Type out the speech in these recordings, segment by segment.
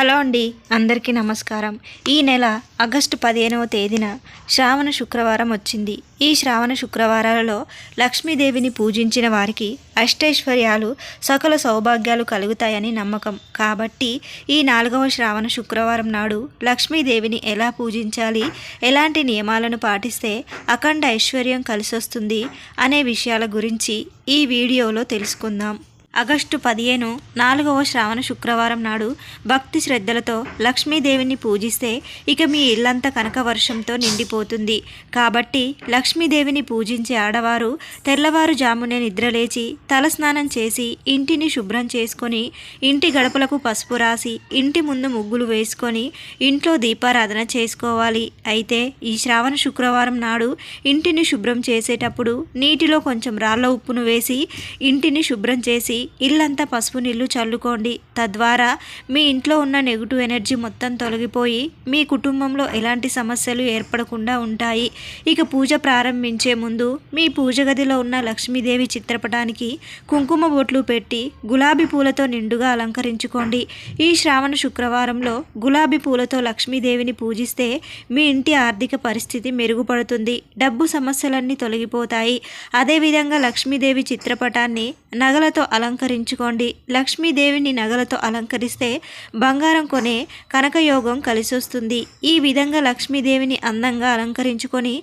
Hello అండి. అందరికీ నమస్కారం. ఈ నెల ఆగస్టు పదిహేనవ తేదీన శ్రావణ శుక్రవారం వచ్చింది. ఈ శ్రావణ శుక్రవారాలలో లక్ష్మీదేవిని పూజించిన వారికి అష్టైశ్వర్యాలు సకల సౌభాగ్యాలు కలుగుతాయని నమ్మకం. కాబట్టి ఈ నాలుగవ శ్రావణ శుక్రవారం నాడు లక్ష్మీదేవిని ఎలా పూజించాలి ఎలాంటి నియమాలను పాటిస్తే అఖండ ఐశ్వర్యం కలిసొస్తుంది అనే విషయాల గురించి ఈ వీడియోలో తెలుసుకుందాం. ఆగస్టు పదిహేను నాలుగవ శ్రావణ శుక్రవారం నాడు భక్తి శ్రద్ధలతో లక్ష్మీదేవిని పూజిస్తే ఇక మీ ఇల్లంతా కనక వర్షంతో నిండిపోతుంది. కాబట్టి లక్ష్మీదేవిని పూజించే ఆడవారు తెల్లవారుజామునే నిద్రలేచి తలస్నానం చేసి ఇంటిని శుభ్రం చేసుకొని ఇంటి గడపలకు పసుపు రాసి ఇంటి ముందు ముగ్గులు వేసుకొని ఇంట్లో దీపారాధన చేసుకోవాలి. అయితే ఈ శ్రావణ శుక్రవారం నాడు ఇంటిని శుభ్రం చేసేటప్పుడు నీటిలో కొంచెం రాళ్ళ ఉప్పును వేసి ఇంటిని శుభ్రం చేసి ఇల్లంతా పసుపు నీళ్ళు చల్లుకోండి. తద్వారా మీ ఇంట్లో ఉన్న నెగిటివ్ ఎనర్జీ మొత్తం తొలగిపోయి మీ కుటుంబంలో ఎలాంటి సమస్యలు ఏర్పడకుండా ఉంటాయి. ఇక పూజ ప్రారంభించే ముందు మీ పూజ గదిలో ఉన్న లక్ష్మీదేవి చిత్రపటానికి కుంకుమ బొట్లు పెట్టి గులాబీ పూలతో నిండుగా అలంకరించుకోండి. ఈ శ్రావణ శుక్రవారంలో గులాబీ పూలతో లక్ష్మీదేవిని పూజిస్తే మీ ఇంటి ఆర్థిక పరిస్థితి మెరుగుపడుతుంది. డబ్బు సమస్యలన్నీ తొలగిపోతాయి. అదేవిధంగా లక్ష్మీదేవి చిత్రపటాన్ని నగలతో అలంకరించుకోండి. లక్ష్మీదేవిని నగలతో అలంకరిస్తే బంగారం కొనే కనకయోగం కలిసొస్తుంది. ఈ విధంగా లక్ష్మీదేవిని అందంగా అలంకరించుకొని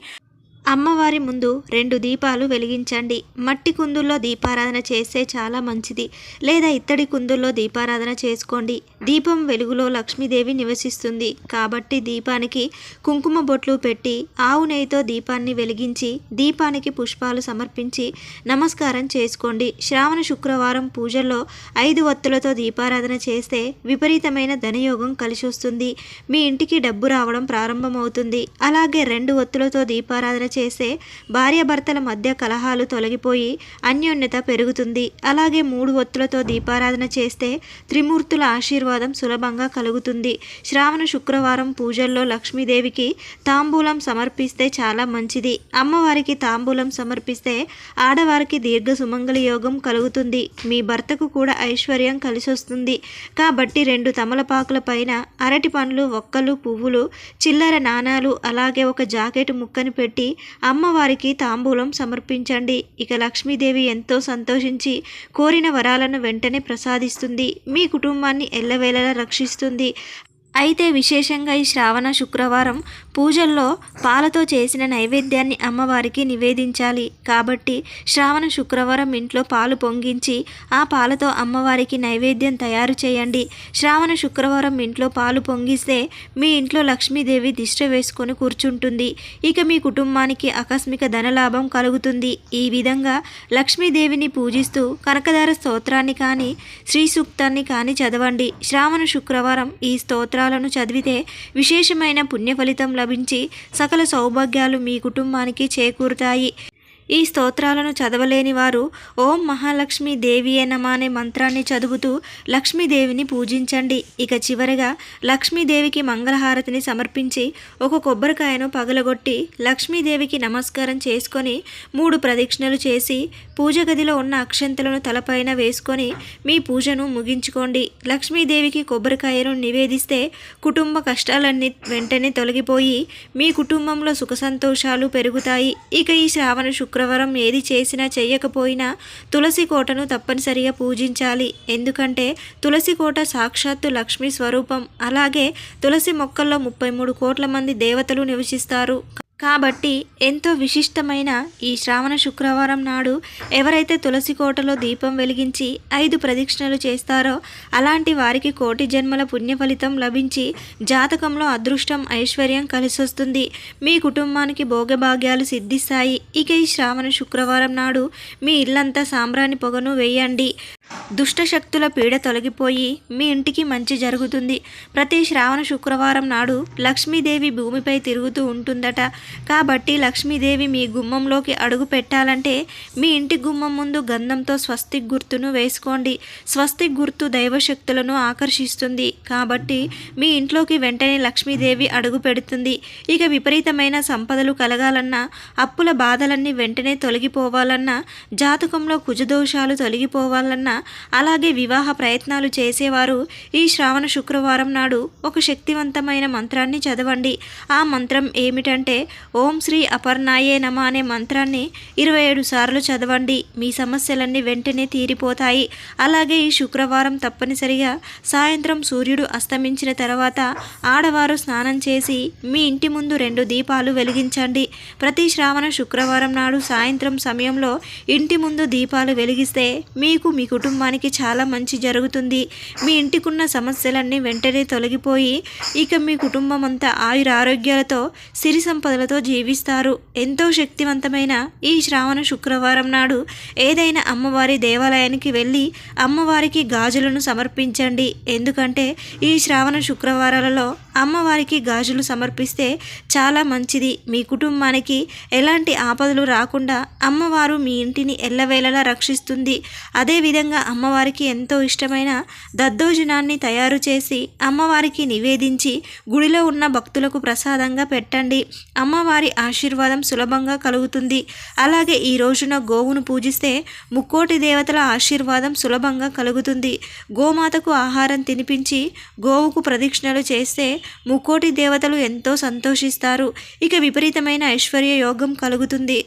అమ్మవారి ముందు రెండు దీపాలు వెలిగించండి. మట్టి కుందుల్లో దీపారాధన చేస్తే చాలా మంచిది. లేదా ఇత్తడి కుందుల్లో దీపారాధన చేసుకోండి. దీపం వెలుగులో లక్ష్మీదేవి నివసిస్తుంది. కాబట్టి దీపానికి కుంకుమ బొట్లు పెట్టి ఆవు నెయ్యితో దీపాన్ని వెలిగించి దీపానికి పుష్పాలు సమర్పించి నమస్కారం చేసుకోండి. శ్రావణ శుక్రవారం పూజల్లో ఐదు వత్తులతో దీపారాధన చేస్తే విపరీతమైన ధనయోగం కలిసి వస్తుంది మీ ఇంటికి డబ్బు రావడం ప్రారంభమవుతుంది. అలాగే రెండు వత్తులతో దీపారాధన చేసే భార్యాభర్తల మధ్య కలహాలు తొలగిపోయి అన్యోన్యత పెరుగుతుంది. అలాగే మూడు ఒత్తులతో దీపారాధన చేస్తే త్రిమూర్తుల ఆశీర్వాదం సులభంగా కలుగుతుంది. శ్రావణ శుక్రవారం పూజల్లో లక్ష్మీదేవికి తాంబూలం సమర్పిస్తే చాలా మంచిది. అమ్మవారికి తాంబూలం సమర్పిస్తే ఆడవారికి దీర్ఘ సుమంగళ యోగం కలుగుతుంది. మీ భర్తకు కూడా ఐశ్వర్యం కలిసొస్తుంది. కాబట్టి రెండు తమలపాకుల పైన అరటి పండ్లు ఒక్కలు పువ్వులు చిల్లర నాణాలు అలాగే ఒక జాకెట్ ముక్కని పెట్టి అమ్మవారికి తాంబూలం సమర్పించండి. ఇక లక్ష్మీదేవి ఎంతో సంతోషించి కోరిన వరాలను వెంటనే ప్రసాదిస్తుంది. మీ కుటుంబాన్ని ఎల్లవేళలా రక్షిస్తుంది. అయితే విశేషంగా ఈ శ్రావణ శుక్రవారం పూజల్లో పాలతో చేసిన నైవేద్యాన్ని అమ్మవారికి నివేదించాలి. కాబట్టి శ్రావణ శుక్రవారం ఇంట్లో పాలు పొంగించి ఆ పాలతో అమ్మవారికి నైవేద్యం తయారు చేయండి. శ్రావణ శుక్రవారం ఇంట్లో పాలు పొంగిస్తే మీ ఇంట్లో లక్ష్మీదేవి దిష్ట వేసుకొని కూర్చుంటుంది. ఇక మీ కుటుంబానికి ఆకస్మిక ధనలాభం కలుగుతుంది. ఈ విధంగా లక్ష్మీదేవిని పూజిస్తూ కనకదార స్తోత్రాన్ని కానీ శ్రీ సూక్తాన్ని కానీ చదవండి. శ్రావణ శుక్రవారం ఈ స్తోత్రాలను చదివితే విశేషమైన పుణ్య ఫలితం లభించి సకల సౌభాగ్యాలు మీ కుటుంబానికి చేకూరుతాయి. ఈ స్తోత్రాలను చదవలేని వారు ఓం మహాలక్ష్మి దేవి నమ అనే మంత్రాన్ని చదువుతూ లక్ష్మీదేవిని పూజించండి. ఇక చివరగా లక్ష్మీదేవికి మంగళహారతిని సమర్పించి ఒక కొబ్బరికాయను పగలగొట్టి లక్ష్మీదేవికి నమస్కారం చేసుకొని మూడు ప్రదక్షిణలు చేసి పూజ గదిలో ఉన్న అక్షంతలను తలపైన వేసుకొని మీ పూజను ముగించుకోండి. లక్ష్మీదేవికి కొబ్బరికాయను నివేదిస్తే కుటుంబ కష్టాలన్నీ వెంటనే తొలగిపోయి మీ కుటుంబంలో సుఖ సంతోషాలు పెరుగుతాయి. ఇక ఈ శ్రావణ శుక్రవారం ఏది చేసినా చేయకపోయినా తులసి కోటను తప్పనిసరిగా పూజించాలి. ఎందుకంటే తులసి కోట సాక్షాత్తు లక్ష్మీ స్వరూపం. అలాగే తులసి మొక్కల్లో ముప్పై మూడు కోట్ల మంది దేవతలు నివసిస్తారు. కాబట్టి ఎంతో విశిష్టమైన ఈ శ్రావణ శుక్రవారం నాడు ఎవరైతే తులసి కోటలో దీపం వెలిగించి ఐదు ప్రదక్షిణలు చేస్తారో అలాంటి వారికి కోటి జన్మల పుణ్య ఫలితం లభించి జాతకంలో అదృష్టం ఐశ్వర్యం కలిసొస్తుంది. మీ కుటుంబానికి భోగభాగ్యాలు సిద్ధిస్తాయి. ఇక ఈ శ్రావణ శుక్రవారం నాడు మీ ఇల్లంతా సాంబ్రాణి పొగను వేయండి. దుష్ట శక్తుల పీడ తొలగిపోయి మీ ఇంటికి మంచి జరుగుతుంది. ప్రతి శ్రావణ శుక్రవారం నాడు లక్ష్మీదేవి భూమిపై తిరుగుతూ ఉంటుందట. కాబట్టి లక్ష్మీదేవి మీ గుమ్మంలోకి అడుగు పెట్టాలంటే మీ ఇంటి గుమ్మం ముందు గంధంతో స్వస్తిక్ గుర్తును వేసుకోండి. స్వస్తిక్ గుర్తు దైవశక్తులను ఆకర్షిస్తుంది. కాబట్టి మీ ఇంట్లోకి వెంటనే లక్ష్మీదేవి అడుగు పెడుతుంది. ఇక విపరీతమైన సంపదలు కలగాలన్నా అప్పుల బాధలన్నీ వెంటనే తొలగిపోవాలన్నా జాతకంలో కుజదోషాలు తొలగిపోవాలన్నా అలాగే వివాహ ప్రయత్నాలు చేసేవారు ఈ శ్రావణ శుక్రవారం నాడు ఒక శక్తివంతమైన మంత్రాన్ని చదవండి. ఆ మంత్రం ఏమిటంటే ఓం శ్రీ అపర్ణాయే నమ అనే మంత్రాన్ని ఇరవై ఏడు సార్లు చదవండి. మీ సమస్యలన్నీ వెంటనే తీరిపోతాయి. అలాగే ఈ శుక్రవారం తప్పనిసరిగా సాయంత్రం సూర్యుడు అస్తమించిన తర్వాత ఆడవారు స్నానం చేసి మీ ఇంటి ముందు రెండు దీపాలు వెలిగించండి. ప్రతి శ్రావణ శుక్రవారం నాడు సాయంత్రం సమయంలో ఇంటి ముందు దీపాలు వెలిగిస్తే మీకు మీ కుటుంబానికి చాలా మంచి జరుగుతుంది. మీ ఇంటికున్న సమస్యలన్నీ వెంటనే తొలగిపోయి ఇక మీ కుటుంబం అంతా ఆయుర ఆరోగ్యాలతో సిరి సంపదలతో జీవిస్తారు. ఎంతో శక్తివంతమైన ఈ శ్రావణ శుక్రవారం నాడు ఏదైనా అమ్మవారి దేవాలయానికి వెళ్ళి అమ్మవారికి గాజులను సమర్పించండి. ఎందుకంటే ఈ శ్రావణ శుక్రవారాలలో అమ్మవారికి గాజులు సమర్పిస్తే చాలా మంచిది. మీ కుటుంబానికి ఎలాంటి ఆపదలు రాకుండా అమ్మవారు మీ ఇంటిని ఎల్లవేళలా రక్షిస్తుంది. అదేవిధంగా అమ్మవారికి ఎంతో ఇష్టమైన దద్దోజనాన్ని తయారు చేసి అమ్మవారికి నివేదించి గుడిలో ఉన్న భక్తులకు ప్రసాదంగా పెట్టండి. అమ్మవారి ఆశీర్వాదం సులభంగా కలుగుతుంది. అలాగే ఈ రోజున గోవును పూజిస్తే ముక్కోటి దేవతల ఆశీర్వాదం సులభంగా కలుగుతుంది. గోమాతకు ఆహారం తినిపించి గోవుకు ప్రదక్షిణలు చేస్తే ముక్కోటి దేవతలు ఎంతో సంతోషిస్తారు. ఇక విపరీతమైన ఐశ్వర్య యోగం కలుగుతుంది.